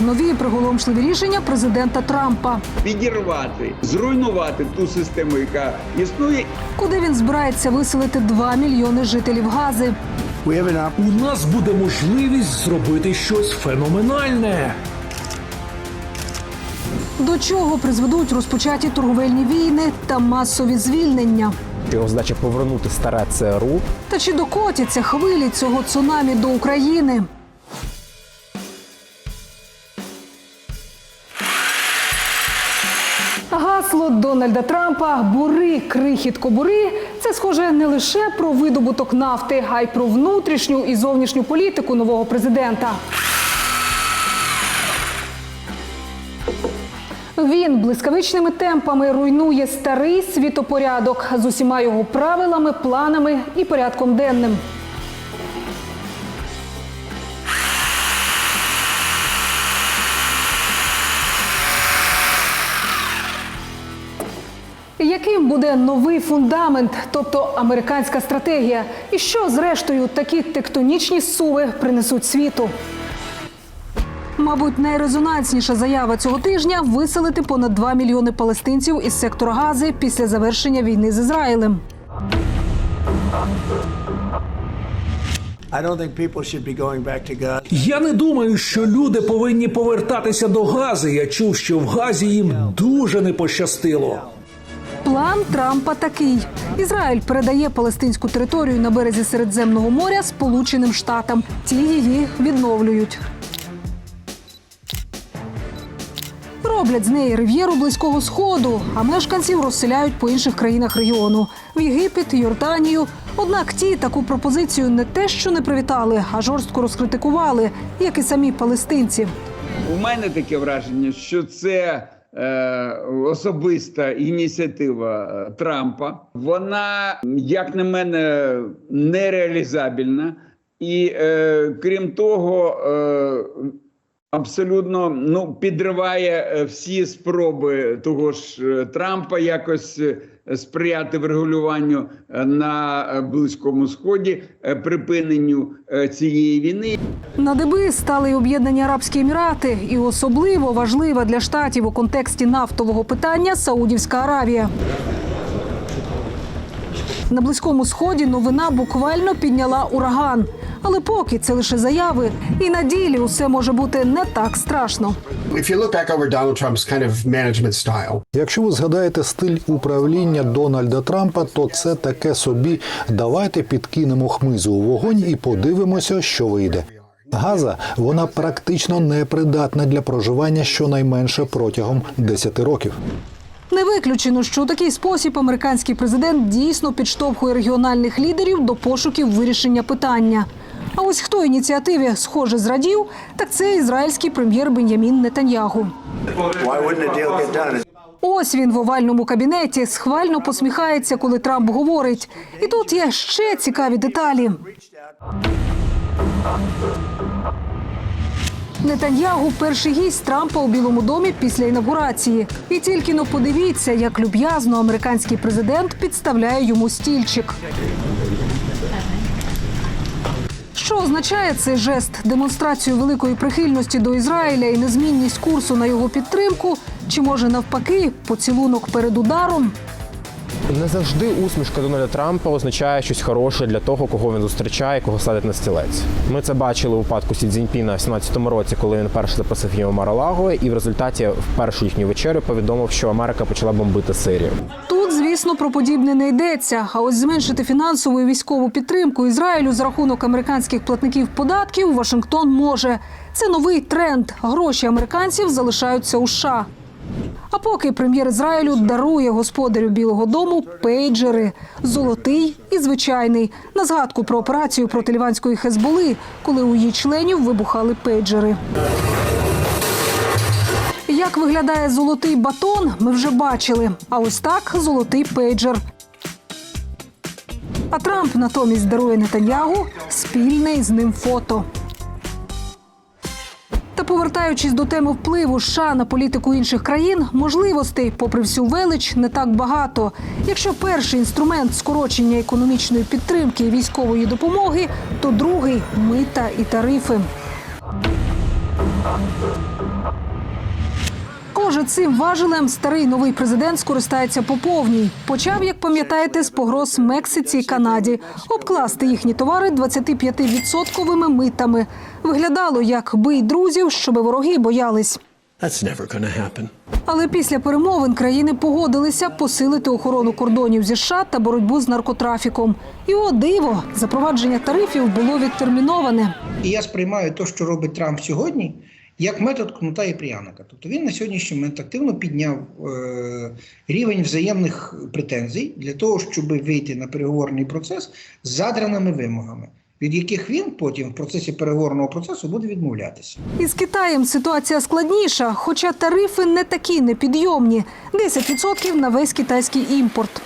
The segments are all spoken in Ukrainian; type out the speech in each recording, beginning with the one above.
нові приголомшливі рішення президента Трампа. підірвати, зруйнувати ту систему, яка існує, Куди він збирається виселити 2 мільйони жителів Гази? У нас буде можливість зробити щось феноменальне. До чого призведуть розпочаті торговельні війни та масові звільнення? Його задача повернути старе ЦРУ. Та чи докотяться хвилі цього цунамі до України? Дональда Трампа Бури, крихітко бури це схоже не лише про видобуток нафти, а й про внутрішню і зовнішню політику нового президента. Він блискавичними темпами руйнує старий світопорядок з усіма його правилами, планами і порядком денним. Яким буде новий фундамент, тобто американська стратегія, і що зрештою такі тектонічні суви принесуть світу? Мабуть, найрезонансніша заява цього тижня виселити понад 2 мільйони палестинців із сектора Гази після завершення війни з Ізраїлем. Я не думаю, що люди повинні повертатися до Гази. Я чув, що в Газі їм дуже не пощастило. План Трампа такий: Ізраїль передає палестинську територію на березі Середземного моря Сполученим Штатам. Ті її відновлюють. Роблять з неї рив'єру близького сходу, а мешканців розселяють по інших країнах регіону в Єгипет, Йорданію. Однак ті таку пропозицію не те, що не привітали, а жорстко розкритикували, як і самі палестинці. у мене таке враження, що це особиста ініціатива е, Трампа. Вона, як на мене, нереалізабельна. І е, крім того, е, абсолютно ну, підриває е, всі спроби того ж е, Трампа якось е, сприяти врегулюванню е, на е, Близькому Сході, е, припиненню цієї війни. На диби стали об'єднані Арабські Емірати, і особливо важлива для штатів у контексті нафтового питання Саудівська Аравія. На близькому сході новина буквально підняла ураган. Але поки це лише заяви, і на ділі усе може бути не так страшно. Якщо ви згадаєте стиль управління Дональда Трампа, то це таке собі давайте підкинемо хмизу у вогонь і подивимося, що вийде. Газа вона практично непридатна для проживання щонайменше протягом 10 років. Не виключено, що у такий спосіб американський президент дійсно підштовхує регіональних лідерів до пошуків вирішення питання. А ось хто ініціативі схоже зрадів, так це ізраїльський прем'єр Бенямін Нетаньягу. Ось він в овальному кабінеті схвально посміхається, коли Трамп говорить. І тут є ще цікаві деталі. Нетаньягу перший гість Трампа у Білому домі після інавгурації. І тільки но подивіться, як люб'язно американський президент підставляє йому стільчик. Що означає цей жест демонстрацію великої прихильності до Ізраїля і незмінність курсу на його підтримку? Чи може навпаки поцілунок перед ударом? Не завжди усмішка Дональда Трампа означає щось хороше для того, кого він зустрічає, кого садить на стілець. Ми це бачили у випадку Сі Цзіньпіна в 17-му році, коли він перше запросив його Маралаго, і в результаті в першу їхню вечерю повідомив, що Америка почала бомбити Сирію. Тут, звісно, про подібне не йдеться. А ось зменшити фінансову і військову підтримку Ізраїлю за рахунок американських платників податків Вашингтон може. Це новий тренд. Гроші американців залишаються у США. А поки прем'єр Ізраїлю дарує господарю Білого Дому пейджери золотий і звичайний на згадку про операцію проти ліванської Хезболи, коли у її членів вибухали пейджери. Як виглядає золотий батон, ми вже бачили. А ось так золотий пейджер. А Трамп натомість дарує Нетаньягу спільне із ним фото. Та повертаючись до теми впливу США на політику інших країн, можливостей, попри всю велич, не так багато. Якщо перший інструмент скорочення економічної підтримки і військової допомоги, то другий мита і тарифи. Схоже, цим важелем старий новий президент скористається по повній. Почав, як пам'ятаєте, з погроз Мексиці і Канаді обкласти їхні товари 25-відсотковими митами. Виглядало як бий друзів, щоби вороги боялись. That's never to happen. Але після перемовин країни погодилися посилити охорону кордонів зі США та боротьбу з наркотрафіком. І о диво, запровадження тарифів було відтерміноване. І я сприймаю те, що робить Трамп сьогодні, як метод кнута і пряника. Тобто він на сьогоднішній момент активно підняв е, рівень взаємних претензій для того, щоб вийти на переговорний процес з задраними вимогами, від яких він потім в процесі переговорного процесу буде відмовлятися. Із Китаєм ситуація складніша, хоча тарифи не такі непідйомні. 10% на весь китайський імпорт.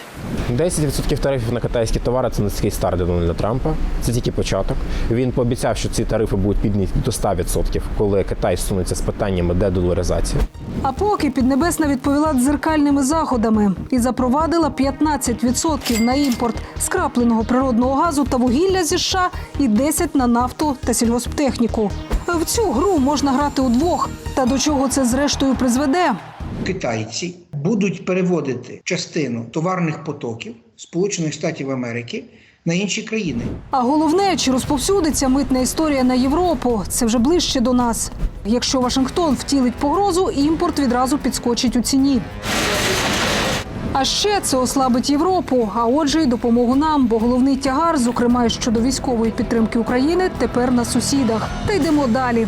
10% тарифів на китайські товари це низький старт для Дональда Трампа. Це тільки початок. Він пообіцяв, що ці тарифи будуть підняті до 100%, коли Китай сунеться з питаннями дедоларизації. А поки Піднебесна відповіла дзеркальними заходами і запровадила 15% на імпорт скрапленого природного газу та вугілля зі США і 10% на нафту та сільгосптехніку. В цю гру можна грати удвох. Та до чого це зрештою призведе? Китайці будуть переводити частину товарних потоків Сполучених Штатів Америки на інші країни. А головне, чи розповсюдиться митна історія на Європу? Це вже ближче до нас. Якщо Вашингтон втілить погрозу, імпорт відразу підскочить у ціні. А ще це ослабить Європу, а отже, й допомогу нам, бо головний тягар, зокрема щодо військової підтримки України, тепер на сусідах. Та йдемо далі.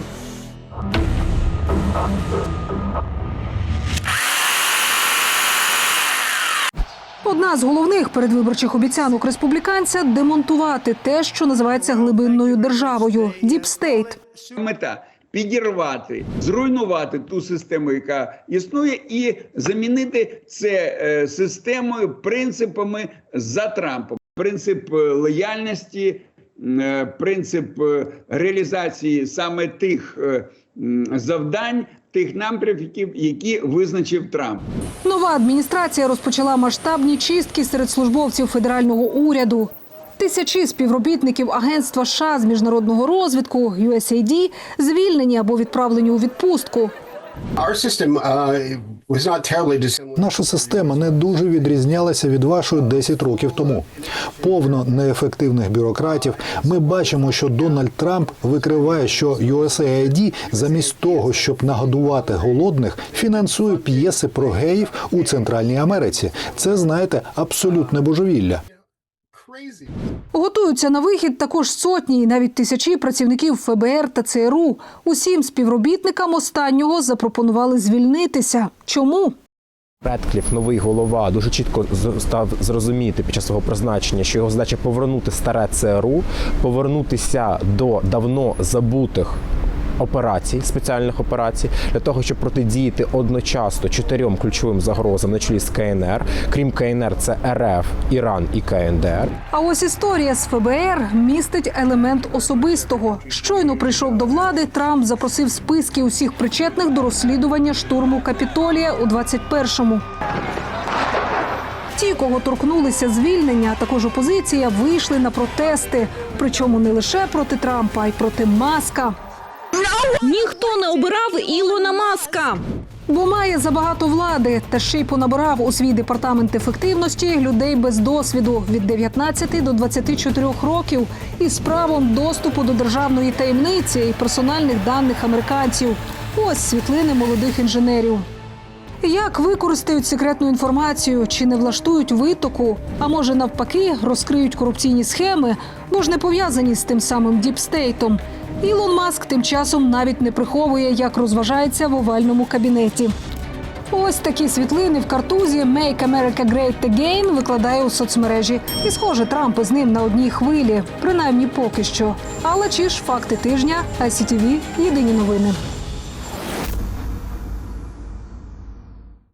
Одна з головних передвиборчих обіцянок республіканця демонтувати те, що називається глибинною державою діпстейт. Мета підірвати, зруйнувати ту систему, яка існує, і замінити це е, системою, принципами за Трампом. Принцип е, лояльності, е, принцип реалізації саме тих завдань, тих напрямків, які визначив Трамп. Нова адміністрація розпочала масштабні чистки серед службовців федерального уряду. Тисячі співробітників агентства США з міжнародного розвитку USAID звільнені або відправлені у відпустку. Uh. Наша система не дуже відрізнялася від вашої 10 років тому. Повно неефективних бюрократів. Ми бачимо, що Дональд Трамп викриває, що USAID замість того, щоб нагодувати голодних, фінансує п'єси про геїв у Центральній Америці. Це знаєте абсолютне божевілля. Готуються на вихід також сотні і навіть тисячі працівників ФБР та ЦРУ. Усім співробітникам останнього запропонували звільнитися. Чому? Редкліф, новий голова, дуже чітко з- став зрозуміти під час свого призначення, що його задача повернути старе ЦРУ, повернутися до давно забутих. Операцій, спеціальних операцій для того, щоб протидіяти одночасно чотирьом ключовим загрозам на чолі з КНР. Крім КНР, це РФ, Іран і КНДР. А ось історія з ФБР містить елемент особистого. Щойно прийшов до влади, Трамп запросив списки усіх причетних до розслідування штурму Капітолія у 21-му. Ті, кого торкнулися звільнення, а також опозиція, вийшли на протести. Причому не лише проти Трампа, а й проти Маска. Ніхто не обирав Ілона Маска. Бо має забагато влади та ще й понабирав у свій департамент ефективності людей без досвіду від 19 до 24 років із правом доступу до державної таємниці і персональних даних американців. Ось світлини молодих інженерів. Як використають секретну інформацію, чи не влаштують витоку, а може навпаки розкриють корупційні схеми, бо ж не пов'язані з тим самим діпстейтом. Ілон Маск тим часом навіть не приховує, як розважається в овальному кабінеті. Ось такі світлини в картузі «Make America Great Again» викладає у соцмережі. І схоже, Трамп із ним на одній хвилі, принаймні поки що. Але чи ж факти тижня ICTV – єдині новини.